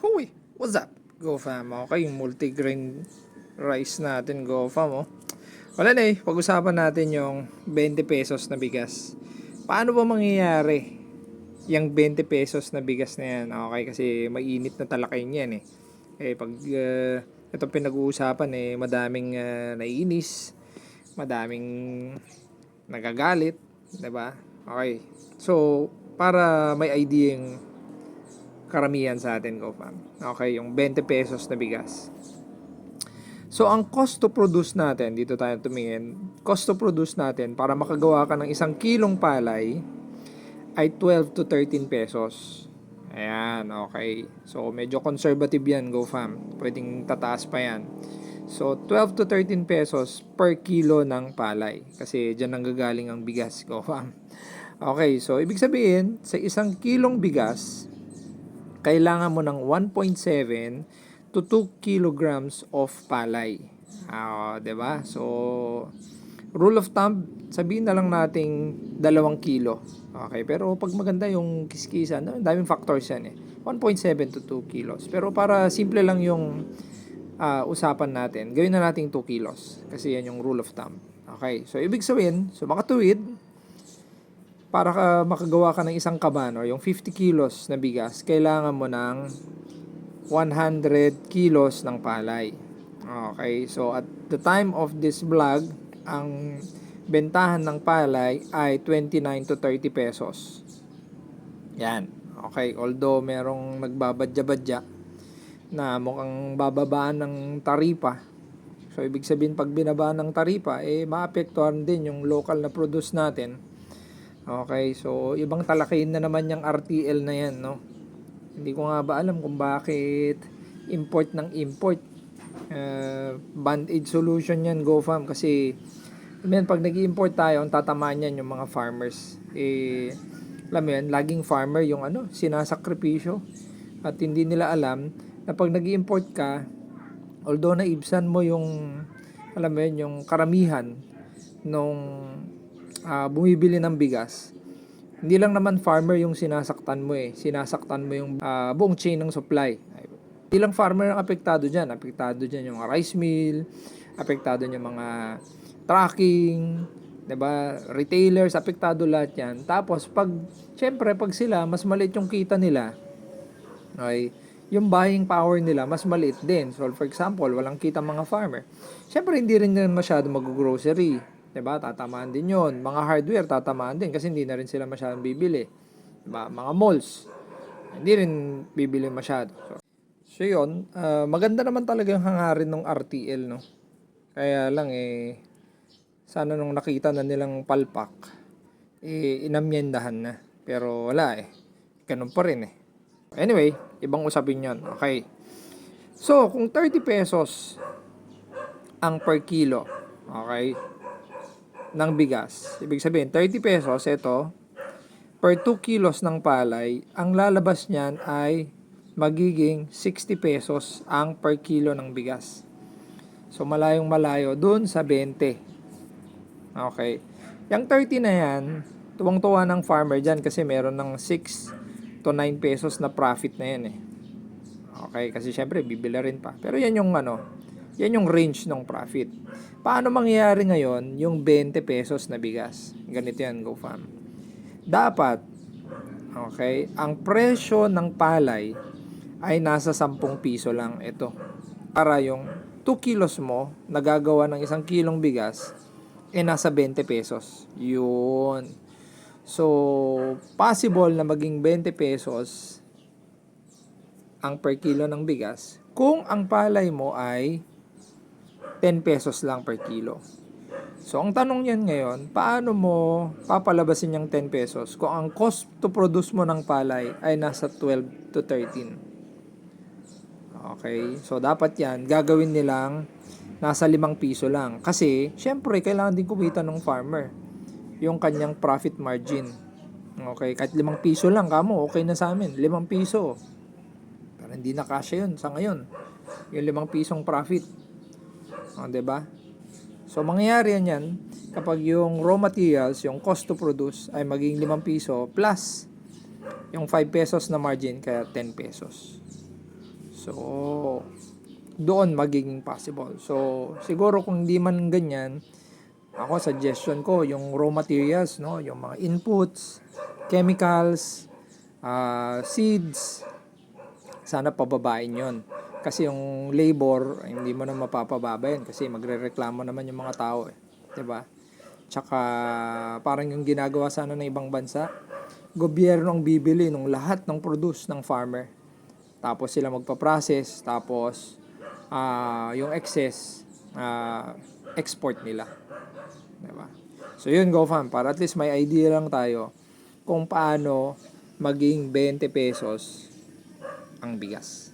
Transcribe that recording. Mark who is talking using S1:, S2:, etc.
S1: Huy, what's up? Go fam, okay, yung multigrain rice natin, go fam, oh. Wala na eh, pag-usapan natin yung 20 pesos na bigas. Paano ba mangyayari yung 20 pesos na bigas na yan? Okay, kasi mainit na talakay niyan eh. Eh, pag uh, ito pinag-uusapan eh, madaming uh, naiinis, madaming nagagalit, 'di ba? Okay. So, para may idea yung karamihan sa atin, go fam. Okay, yung 20 pesos na bigas. So, ang cost to produce natin, dito tayo tumingin, cost to produce natin para makagawa ka ng isang kilong palay ay 12 to 13 pesos. Ayan, okay. So, medyo conservative yan, go fam. Pwedeng tataas pa yan. So, 12 to 13 pesos per kilo ng palay. Kasi dyan nanggagaling ang bigas, go fam. Okay, so ibig sabihin, sa isang kilong bigas, kailangan mo ng 1.7 to 2 kilograms of palay. Ah, 'di ba? So rule of thumb, sabihin na lang nating 2 kilo. Okay, pero pag maganda yung kiskisan, no, daming factors yan eh. 1.7 to 2 kilos. Pero para simple lang yung ah, usapan natin, gawin na nating 2 kilos. Kasi yan yung rule of thumb. Okay, so ibig sabihin, so makatuwid, para ka makagawa ka ng isang kaban or yung 50 kilos na bigas, kailangan mo ng 100 kilos ng palay. Okay, so at the time of this vlog, ang bentahan ng palay ay 29 to 30 pesos. Yan. Okay, although merong nagbabadya-badya na mukhang bababaan ng taripa. So, ibig sabihin pag binaba ng taripa, eh, maapektuhan din yung local na produce natin. Okay, so ibang talakayin na naman yung RTL na yan, no? Hindi ko nga ba alam kung bakit import ng import. Uh, band-aid solution yan, GoFam. Kasi, man, pag nag import tayo, ang tatamaan yan yung mga farmers. Eh, alam mo yan, laging farmer yung ano, sinasakripisyo. At hindi nila alam na pag nag import ka, although naibsan mo yung, alam mo yun, yung karamihan nung uh, bumibili ng bigas, hindi lang naman farmer yung sinasaktan mo eh. Sinasaktan mo yung uh, buong chain ng supply. Hindi lang farmer ang apektado dyan. Apektado dyan yung rice mill, apektado yung mga trucking, 'di ba? Retailers, apektado lahat 'yan. Tapos pag syempre pag sila mas maliit yung kita nila, okay, yung buying power nila mas maliit din. So for example, walang kita mga farmer. Syempre hindi rin nila masyado mag-grocery. 'Di ba? Tatamaan din 'yon. Mga hardware tatamaan din kasi hindi na rin sila masyadong bibili. 'Di ba? Mga malls hindi rin bibili masyado. So, so 'yon, uh, maganda naman talaga yung hangarin ng RTL, no. Kaya lang eh sana nung nakita na nilang palpak eh inamyendahan na. Pero wala eh. Ganun pa rin eh. Anyway, ibang usapin 'yon. Okay. So, kung 30 pesos ang per kilo, okay, ng bigas. Ibig sabihin, 30 pesos, ito, per 2 kilos ng palay, ang lalabas niyan ay magiging 60 pesos ang per kilo ng bigas. So, malayong malayo dun sa 20. Okay. Yung 30 na yan, tuwang-tuwa ng farmer dyan kasi meron ng 6 to 9 pesos na profit na yan eh. Okay, kasi syempre bibili rin pa. Pero yan yung ano, yan yung range ng profit. Paano mangyayari ngayon yung 20 pesos na bigas? Ganito yan, GoFam. Dapat, okay, ang presyo ng palay ay nasa 10 piso lang ito. Para yung 2 kilos mo, nagagawa ng isang kilong bigas, eh nasa 20 pesos. Yun. So, possible na maging 20 pesos ang per kilo ng bigas kung ang palay mo ay 10 pesos lang per kilo. So, ang tanong yan ngayon, paano mo papalabasin yung 10 pesos kung ang cost to produce mo ng palay ay nasa 12 to 13? Okay, so dapat yan, gagawin nilang nasa 5 piso lang. Kasi, syempre, kailangan din kumita ng farmer yung kanyang profit margin. Okay, kahit 5 piso lang, kamo, okay na sa amin. 5 piso. Pero hindi na kasya yun sa ngayon. Yung 5 pisong profit. O, ba? Diba? So, mangyayari yan yan kapag yung raw materials, yung cost to produce ay maging 5 piso plus yung 5 pesos na margin kaya 10 pesos. So, doon magiging possible. So, siguro kung hindi man ganyan, ako suggestion ko yung raw materials, no, yung mga inputs, chemicals, ah, seeds, sana pababain yon kasi yung labor hindi mo na mapapababa yun kasi magrereklamo naman yung mga tao eh. 'di ba tsaka parang yung ginagawa sana ng ibang bansa gobyerno ang bibili ng lahat ng produce ng farmer. Tapos sila magpa-process tapos ah yung excess ah, export nila. 'di ba so yun go fam para at least may idea lang tayo kung paano maging 20 pesos ang bigas